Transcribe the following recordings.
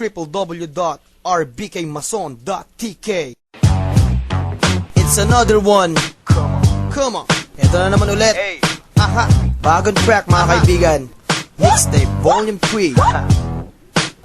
www.rbkmason.tk It's another one. Come on. Ito na naman ulit. Aha. Bagong track mga kaibigan. Mixtape Volume 3.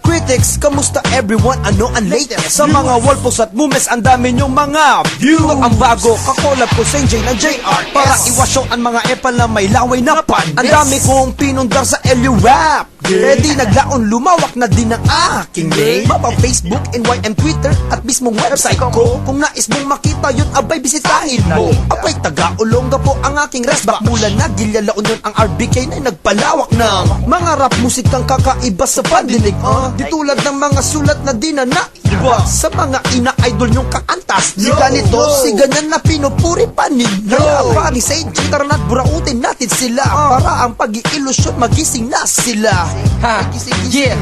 Critics, kamusta everyone? Ano ang latest? Sa mga wallposts at movements, ang dami nyong mga views. Ang bago, kakolab ko sa NJ na JR Para iwasyo ang mga epal na may laway na pan Ang dami kong pinundar sa LU Rap Ready naglaon, lumawak na din ang aking name Mapa Facebook, NYM, Twitter at mismong website ko. Kung nais mong makita yun, abay bisitahin mo. Abay taga-ulongga po ang aking resback Mula na gilyalaon yun ang RBK na nagpalawak ng Mga rap musikang kakaiba sa pandinig. Uh, Di tulad ng mga sulat na di na naiba Sa mga ina-idol nyong kaantas Si ganito, si ganyan na pinupuri pa ninyo Kaya pari sa tara na't burautin natin sila. Para ang pag-iilusyon magising na sila. Ha, yeah,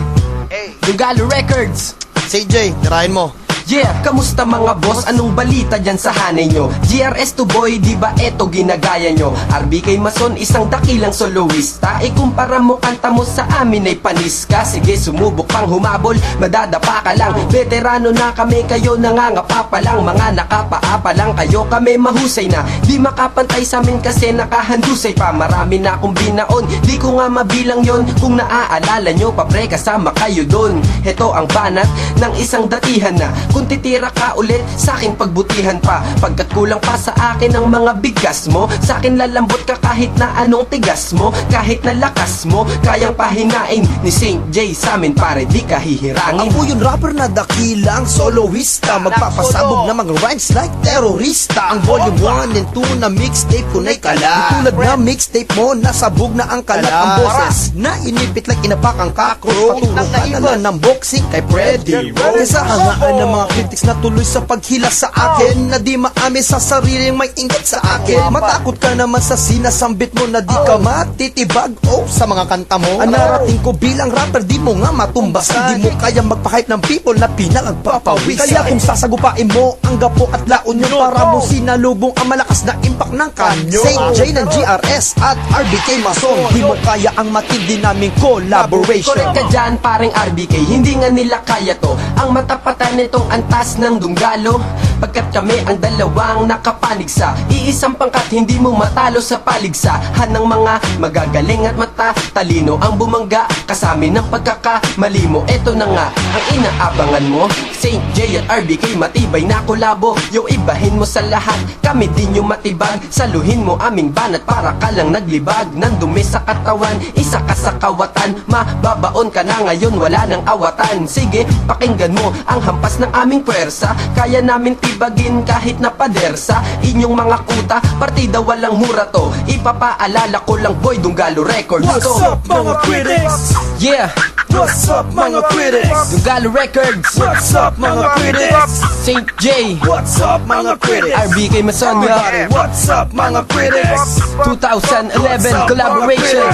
Dugalo Records. CJ, tirahin mo Yeah, kamusta mga boss? Anong balita dyan sa hanay nyo? GRS to boy, di ba eto ginagaya nyo? RBK Mason, isang dakilang soloista. Ikumpara mo kanta mo sa amin ay panis ka Sige, sumubok pang humabol, madadapa ka lang. Veterano na kami, kayo nangangapa pa lang. Mga nakapaa pa lang, kayo kami mahusay na. Di makapantay sa amin kasi nakahandusay pa. Marami na akong binaon, di ko nga mabilang yon. Kung naaalala nyo, papre kasama kayo dun. Heto ang banat ng isang datihan na. Kung titira ka ulit, sa akin pagbutihan pa. Pagkat kulang pa sa akin ang mga bigas mo Sa akin lalambot ka kahit na anong tigas mo Kahit na lakas mo, kayang pahinain Ni St. J. Sa amin pare, di ka hihirangin. Ako yung rapper na dakilang soloista. Magpapasabog na mga rhymes like terorista Ang volume 1 and 2 na mixtape ko na'y kalat. Tulad na mixtape mo, nasabog na ang kalat. Ang boses na inipit like inapak ang cockroach Paturo ka na ng boxing kay Freddy Kesa hangaan ng mga critics na tuloy sa paghila sa akin. Na di maamin sa sariling may inggit sa akin. Matakot ka naman sa sinasambit mo na di ka matitibag Oh, sa mga kanta mo. Ang narating ko bilang rapper, di mo nga matumbas Hindi mo kaya magpahype ng people na pinagpapawis Kaya kung sasagupain mo ang gapo at laon nyo Para mo sinalubong ang malakas na impact ng kanyo. St. J ng GRS at RBK Mason. Di mo kaya ang matindi naming collaboration. Correct ka dyan, paring RBK Hindi nga nila kaya to. Ang matapatan nitong antas ng dunggalo Pagkat kami ang dalawang nakapanig sa Iisang pangkat hindi mo matalo sa paligsahan ng mga magagaling at matatalino Ang bumangga kasamin ng pagkakamali mo. Eto na nga ang inaabangan mo. St. J at RBK matibay na kolabo. Yo ibahin mo sa lahat Kami din yung matibag. Saluhin mo aming banat para ka lang naglibag. Nandumi sa katawan Isa ka sa kawatan. Mababaon ka na ngayon wala nang awatan. Sige pakinggan mo ang hampas ng aming pwersa Kaya namin tibagin kahit na padersa Inyong mga kuta Partida walang mura to Ipapaalala ko lang boy Dunggalo Records What's to. up mga critics? Yeah What's up mga critics? Dunggalo Records What's up mga critics? St. J What's up mga critics? RBK Mason Everybody, what's up mga critics? 2011 collaboration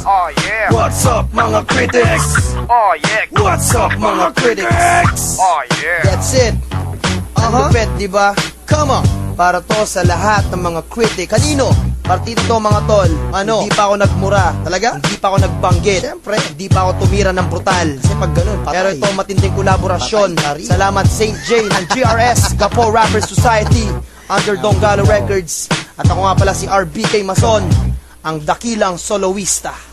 Oh yeah. What's up mga critics? Oh yeah. What's up mga critics? Oh yeah. That's it. Ang di ba? Come on. Para to sa lahat ng mga critics. Kanino? Partido to mga tol. Ano? Hindi pa ako nagmura. Talaga? Hindi pa ako nagbanggit. Siyempre, hindi pa ako tumira ng brutal. Kasi pag ganun, patay. Pero ito matinding kolaborasyon. Salamat St. J ng GRS, Gapo Rapper Society, under Donggalo Records. At ako nga pala si RBK Mason, ang dakilang soloista.